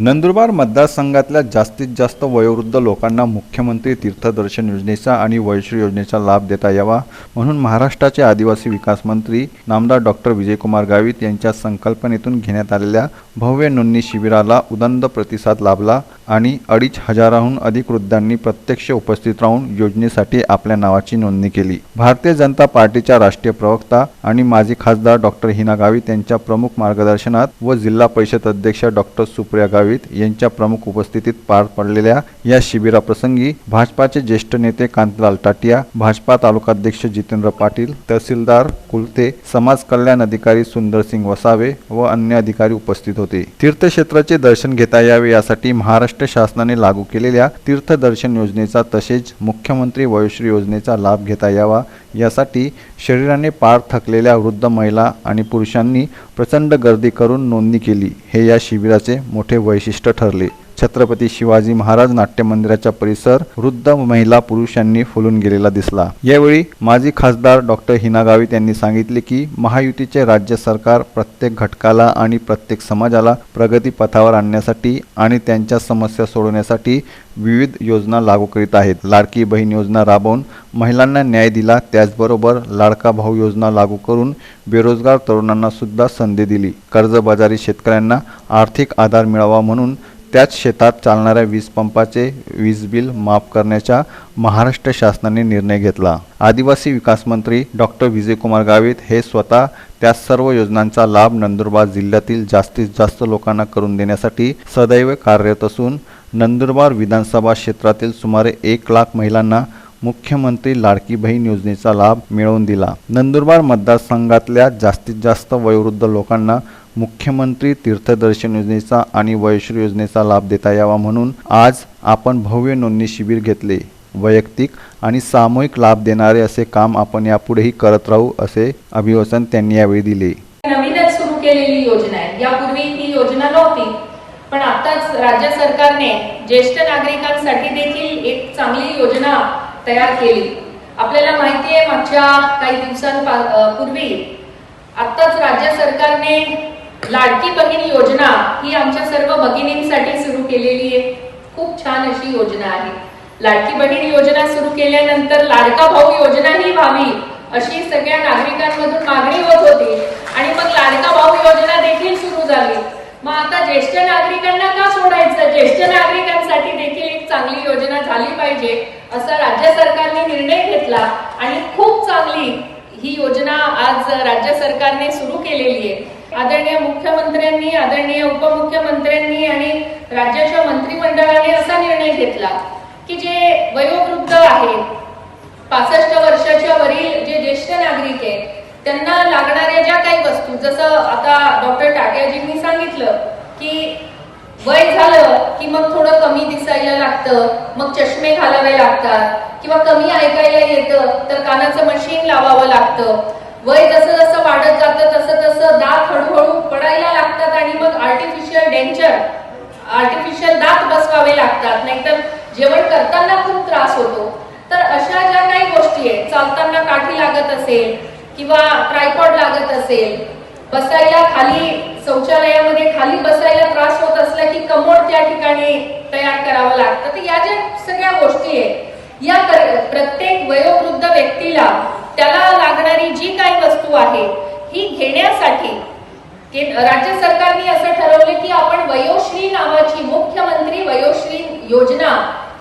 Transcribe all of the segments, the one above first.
नंदुरबार मतदारसंघातल्या जास्तीत जास्त वयोवृद्ध लोकांना मुख्यमंत्री तीर्थदर्शन योजनेचा आणि वयश्री योजनेचा लाभ देता यावा म्हणून महाराष्ट्राचे आदिवासी विकास मंत्री नामदार डॉक्टर विजयकुमार गावित यांच्या संकल्पनेतून घेण्यात आलेल्या भव्य नोंदणी शिबिराला उदंड प्रतिसाद लाभला. आणि अडीच हजाराहून अधिक वृद्धांनी प्रत्यक्ष उपस्थित राहून योजनेसाठी आपल्या नावाची नोंदणी केली. भारतीय जनता पार्टीच्या राष्ट्रीय प्रवक्ता आणि माजी खासदार डॉक्टर हिना गावित यांच्या प्रमुख मार्गदर्शनात व जिल्हा परिषद अध्यक्ष डॉक्टर सुप्रिया गावित यांच्या प्रमुख उपस्थितीत पार पडलेल्या या शिबिराप्रसंगी भाजपाचे ज्येष्ठ नेते कांतलाल टाटिया भाजपा तालुकाध्यक्ष जितेंद्र पाटील तहसीलदार कुलते समाज कल्याण अधिकारी सुंदरसिंग वसावे व अन्य अधिकारी उपस्थित होते. तीर्थक्षेत्राचे दर्शन घेता यावे यासाठी महाराष्ट्र शासनाने लागू केलेल्या तीर्थदर्शन योजनेचा तसेच मुख्यमंत्री वयोश्री योजनेचा लाभ घेता यावा. यासाठी शरीराने पार थकलेल्या वृद्ध महिला आणि पुरुषांनी प्रचंड गर्दी करून नोंदणी केली. हे या शिबिराचे मोठे वैशिष्ट्य ठरले. छत्रपती शिवाजी महाराज नाट्य मंदिराचा परिसर वृद्ध महिला पुरुषांनी फुलून गेलेला दिसला. यावेळी माजी खासदार डॉक्टर हिना गावित यांनी सांगितले की महायुतीचे राज्य सरकार प्रत्येक घटकाला आणि प्रत्येक समाजाला प्रगती पथावर आणण्यासाठी आणि त्यांच्या समस्या सोडवण्यासाठी विविध योजना लागू करीत आहेत. लाडकी बहीण योजना राबवून महिलांना न्याय दिला त्याचबरोबर लाडका भाऊ योजना लागू करून बेरोजगार तरुणांना सुद्धा संधी दिली. कर्जबाजारी शेतकऱ्यांना आर्थिक आधार मिळावा म्हणून त्याच शेतात चालणाऱ्या वीज पंपाचे वीज बिल माफ करण्याचा महाराष्ट्र शासनाने निर्णय घेतला. आदिवासी विकास मंत्री डॉक्टर विजयकुमार गावित हे स्वतः त्या सर्व योजनांचा लाभ नंदुरबार जिल्ह्यातील जास्तीत जास्त लोकांना करून देण्यासाठी सदैव कार्यरत असून नंदुरबार विधानसभा क्षेत्रातील सुमारे एक लाख महिलांना मुख्यमंत्री लाडकी बहीण योजनेचा लाभ मिळवून दिला. नंदुरबार मतदारसंघातल्या जास्तीत जास्त वयोवृद्ध लोकांना मुख्यमंत्री तीर्थदर्शन योजनेचा आणि वयश्री योजनेचा लाभ देता यावा म्हणून आज आपण भव्य नोंदणी शिबिर घेतले. वैयक्तिक आणि सामूहिक लाभ देणारे असे काम आपण यापुढेही करत राहू असे अभिवचन त्यांनी यावेळी दिले. नवीनच सुरू केलेली योजना आहे. यापूर्वी ही योजना नव्हती पण आताच राज्य सरकारने ज्येष्ठ नागरिकांसाठी देखील एक चांगली योजना तयार केली. आपल्याला माहिती आहे मागच्या काही दिवसांपूर्वी आताच राज्य सरकारने लाडकी बहीण योजना ही आमच्या सर्व भगिनींसाठी सुरू केलेली आहे. खूप छान अशी योजना आहे. लाडकी बहीण योजना सुरू केल्यानंतर लाडका भाऊ योजना ही व्हावी अशी सगळ्या नागरिकांमधून मागणी होत होती आणि मग लाडका भाऊ योजना देखील सुरू झाली. मग आता ज्येष्ठ नागरिकांना का सोडायचं? ज्येष्ठ नागरिकांसाठी देखील एक चांगली आली पाहिजे असा राज्य सरकारने निर्णय घेतला आणि खूप चांगली ही योजना आज राज्य सरकारने सुरू केलेली आहे. आदरणीय मुख्यमंत्र्यांनी आदरणीय उपमुख्यमंत्र्यांनी आणि राज्याच्या मंत्रिमंडळाने असा निर्णय घेतला की जे वयोवृद्ध आहेत पासष्ट वर्षाच्या वरील जे ज्येष्ठ नागरिक आहेत त्यांना लागणाऱ्या ज्या काही वस्तू जसं आता डॉक्टर टाट्याजींनी सांगितलं की वय झालं की मग थोडं कमी दिसायला लागतं मग चष्मे घालावे लागतात किंवा कमी ऐकायला येतं तर कानाचं मशीन लावावं लागतं. वय जसं जसं वाढत जातं तसं तसं दात हळूहळू पडायला लागतात आणि मग आर्टिफिशियल डेंचर आर्टिफिशियल दात बसवावे लागतात. नाहीतर जेवण करताना खूप त्रास होतो. तर अशा ज्या काही गोष्टी आहेत चालताना काठी लागत असेल किंवा ट्रायपॉड लागत असेल बसायला खाली शौचालयामध्ये खाली बसायला त्रास होत असला की कमोड त्या ठिकाणी तयार करावं लागतं. तर या ज्या सगळ्या गोष्टी आहेत या प्रत्येक वयोवृद्ध व्यक्तीला त्याला लागणारी जी काही वस्तू आहे ही घेण्यासाठी राज्य सरकारने असं ठरवलं की आपण वयोश्री नावाची मुख्यमंत्री वयोश्री योजना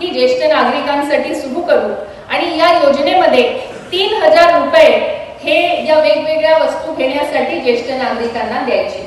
ही ज्येष्ठ नागरिकांसाठी सुरू करू. आणि या योजनेमध्ये तीन हजार रुपये हे या वेगवेगळ्या वस्तू घेण्यासाठी ज्येष्ठ नागरिकांना द्यायचे.